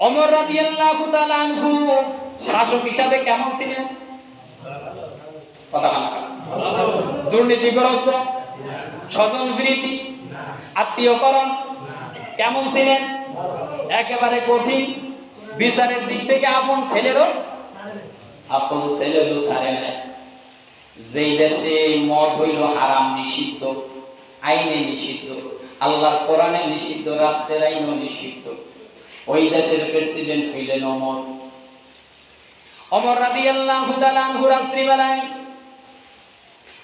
অমর রাদিয়াল্লাহু তাআলা শাসক হিসাবে কেমন ছিলেন? দুর্নীতিগ্রস্ত স্বজন প্রীতি আত্মীয়করণ কেমন ছিলেন? একেবারে কঠিন। বিচারের দিক থেকে আপন ছেলেরও আপন ছেলেরও ছাড়ে নেয় যেই দেশে মদ হইল হারাম, নিষিদ্ধ, আইনে নিষিদ্ধ, আল্লাহর কোরআনে নিষিদ্ধ, রাষ্ট্রের আইনও নিষিদ্ধ। ওই দেশের প্রেসিডেন্ট হইলেন অমর। অমর রাদি আল্লাহ রাত্রিবেলায়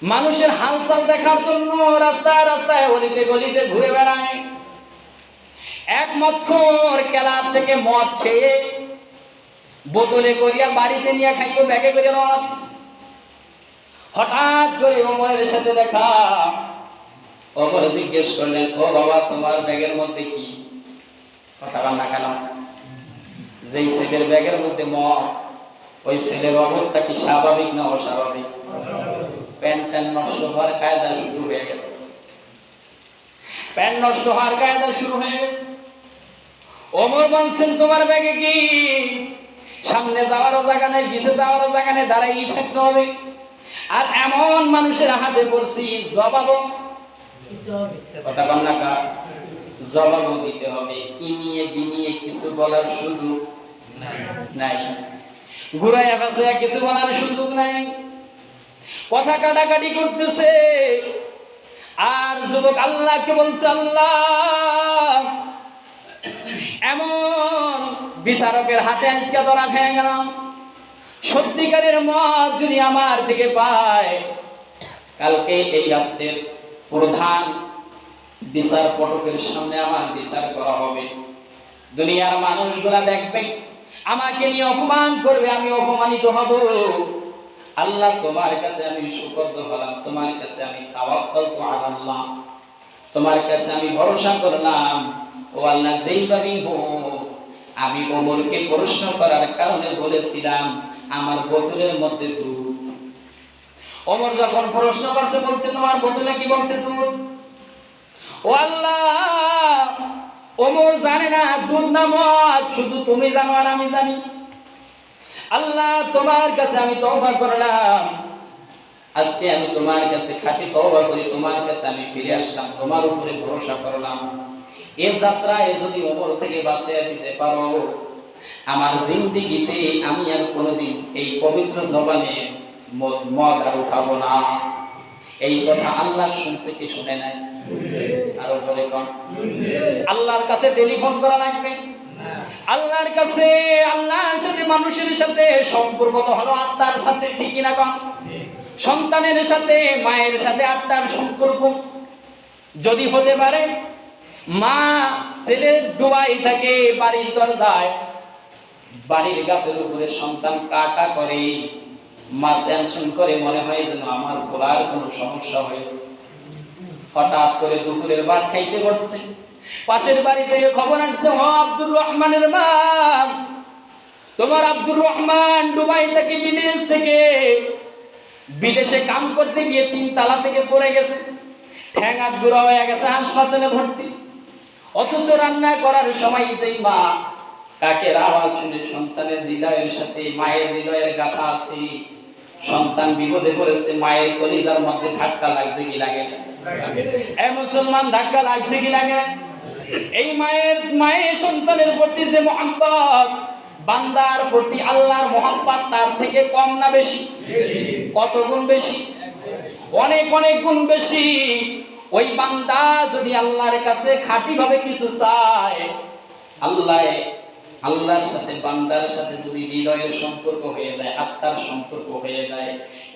মানুষের হালচাল দেখার জন্য রাস্তায় রাস্তায় অলিতে গলিতে ঘুরে বেড়ায়। এক মক্ষর কেলার থেকে মদ খেয়ে বোতলে করিয়া বাড়িতে নিয়ে খাইতো, ব্যাগে করে রওনা হঠাৎ করে অমরের সাথে দেখা। ওমর জিজ্ঞেস করলেন, ও বাবা, তোমার ব্যাগের মধ্যে কি? কথা বল না কেন যেই ছেলের ব্যাগের মধ্যে মদ ওই ছেলের অবস্থা কি স্বাভাবিক না অস্বাভাবিক? প্যান্ট ট্যান্ট নষ্ট হওয়ার কায়দা শুরু হয়ে গেছে। প্যান্ট নষ্ট হওয়ার কায়দা শুরু হয়ে গেছে। ওমর বলছেন তোমার ব্যাগে কি? সামনে যাওয়ারও জায়গা নেই পিছে যাওয়ারও জায়গা নেই দাঁড়াই থাকতে হবে। আর এমন মানুষের হাতে পড়ছি জবাবও কথা জবাবও দিতে হবে। ইনিয়ে বিনিয়ে কিছু বলার সুযোগ নাই। ঘুরাইয়া ফাঁসাইয়া কিছু বলার সুযোগ নাই। কথা কাটাকাটি করতেছে। আর যুবক আল্লাহকে বলছে, আল্লাহ, এমন বিচারকের হাতে আজকে ধরা খেয়ে গেলাম। সত্যিকারের মত যদি আমার দিকে পায়, কালকে এই রাষ্ট্রের প্রধান বিচার পটকের সামনে আমার বিচার করা হবে। দুনিয়ার মানুষগুলা দেখবে, আমাকে নিয়ে অপমান করবে, আমি অপমানিত হব। আল্লাহ তোমার কাছে আমি সুকর্দ হলাম, তোমার কাছে আমি তাওয়াক্কাল তো তোমার কাছে আমি ভরসা করলাম। ও আল্লাহ যেইভাবেই হোক, আমি ওমরকে প্রশ্ন করার কারণে বলেছিলাম, আমার বোতলের মধ্যে দুধ। ওমর যখন প্রশ্ন করছে, বলছে, তোমার বোতলে কি বলছে দুধ? আল্লাহ ওমর জানে না শুধু তুমি জানো আর আমি জানি। আল্লাহ তোমার কাছে আমি করলাম। আজকে আমি তোমার কাছে তোমার কাছে আমি ফিরে আসলাম, তোমার উপরে ভরসা করলাম। এ যাত্রায় যদি থেকে বাঁচিয়ে দিতে পারো, আমার জিন্দিগিতে আমি আর কোনোদিন এই পবিত্র জবানে মদ আর উঠাবো না। এই কথা আল্লাহ শুনছে কি শুনে নাই? আল্লাহর কাছে টেলিফোন করা লাগবে। আল্লাহর কাছে, আল্লাহর সাথে, মানুষের সাথে সম্পর্ক তো হলো আত্মার সাথে ঠিকই না কম? সন্তানের সাথে, মায়ের সাথে আত্মার সম্পর্ক যদি হতে পারে, মা ছেলে ডুবাই থাকে, বাড়ির দরজায়, বাড়ির গাছের উপরে সন্তান কাটা করে, মা টেনশন করে মনে হয় যেন আমার পোলার কোনো সমস্যা হয়েছে। হঠাৎ করে দুপুরের ভাত খাইতে বসছে পাশের বাড়ি থেকে খবর আসছে, ও আব্দুর রহমানের মা, তোমার আব্দুর রহমান দুবাই থেকে বিদেশ থেকে বিদেশে কাম করতে গিয়ে তিন তালা থেকে পড়ে গেছে। ঠ্যাঙাত গুঁড়া হয়ে গেছে হাসপাতালে ভর্তি। অথচ রান্না করার সময় যেই মা কাকের আওয়াজ শুনে সন্তানের হৃদয়ের সাথে, মায়ের হৃদয়ের গাথা আছে। সন্তান বিপদে পড়েছে, মায়ের কলিজার মধ্যে ধাক্কা লাগছে কি লাগে? এ মুসলমান, ধাক্কা লাগছে কি লাগে? এই মায়ের মায়ের সন্তানের প্রতি যে মোহাম্মত বান্দার প্রতি আল্লাহর মোহাম্মত তার থেকে কম না বেশি? কত গুণ বেশি? অনেক অনেক গুণ বেশি। ওই বান্দা যদি আল্লাহর কাছে খাঁটি ভাবে কিছু চায়, আল্লাহ আল্লাহর সাথে, বান্দার সাথে যদি হৃদয়ের সম্পর্ক হয়ে যায়, আত্মার সম্পর্ক হয়ে যায়,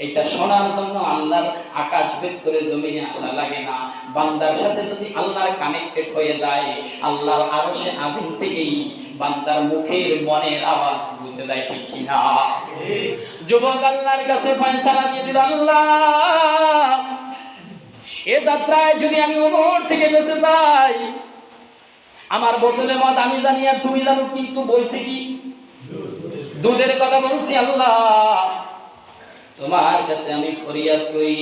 এটা শোনার জন্য আল্লাহর আকাশ ভেদ করে জমিনে আসা লাগে না। বান্দার সাথে যদি আল্লাহর কানেক্টেড হয়ে যায়, আল্লাহর আরও সে আজিম থেকেই বান্দার মুখের মনের আওয়াজ বুঝে দেয় ঠিক কিনা যুবক আল্লাহর কাছে ফয়সালা দিয়ে দিল, আল্লাহ, এ যাত্রায় যদি আমি ওমর থেকে বেঁচে যাই আমার বোতলে মত আমি জানি আর তুমি জানো কিন্তু বলছি কি? দুধের কথা বলছি আল্লাহ। তোমার কাছে আমি ফরিয়াদ করি।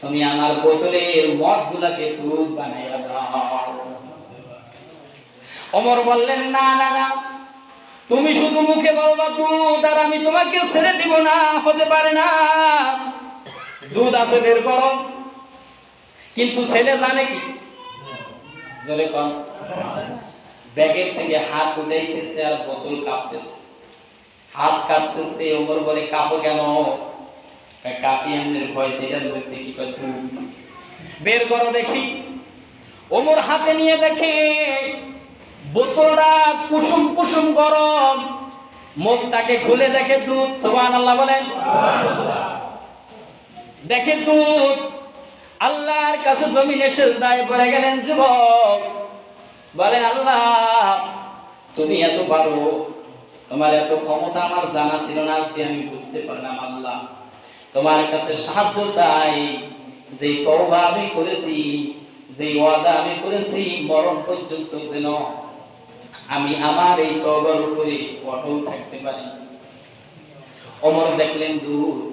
তুমি আমার বোতলের মদ গুলাকে দুধ বানাইয়া দাও। অমর বললেন, না না না। তুমি শুধু মুখে বলবা, দুধ আর আমি তোমাকে ছেড়ে দিব না, হতে পারে না। দুধ আছে বের করো। কিন্তু ছেলে জানে কি? জোরে কম। ব্যাগের থেকে হাত উঠাইতেছে আর বোতল কাঁপতেছে। হাত কাঁপতেছে ওমর বলে কাঁপো কেন? কয়, কাঁপি আমাদের ভয় থেকে ধরতে কি কয়, বের করো দেখি। ওমর হাতে নিয়ে দেখে বোতলটা কুসুম কুসুম গরম। মুখটাকে খুলে দেখে দুধ সোহান আল্লাহ বলেন। দেখে দুধ আল্লাহর কাছে জমিনে সেজদায় পড়ে গেলেন যুবক। বলেন, আল্লাহ, তুমি এত পারো? তোমার এত ক্ষমতা আমার জানা ছিল না, আজকে আমি বুঝতে পারলাম, আল্লাহ। তোমার কাছে সাহায্য চাই। যে তওবা আমি করেছি যে ওয়াদা আমি করেছি, মরণ পর্যন্ত যেন আমি আমার এই তওবার উপরে অটল থাকতে পারি। অমর দেখলেন দূর।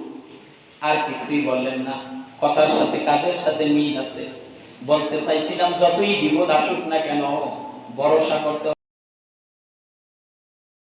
আর কিছুই বললেন না। কথার সাথে কাজের সাথে মিল আছে। বলতে চাইছিলাম, যতই বিপদ আসুক না কেন, ভরসা করতে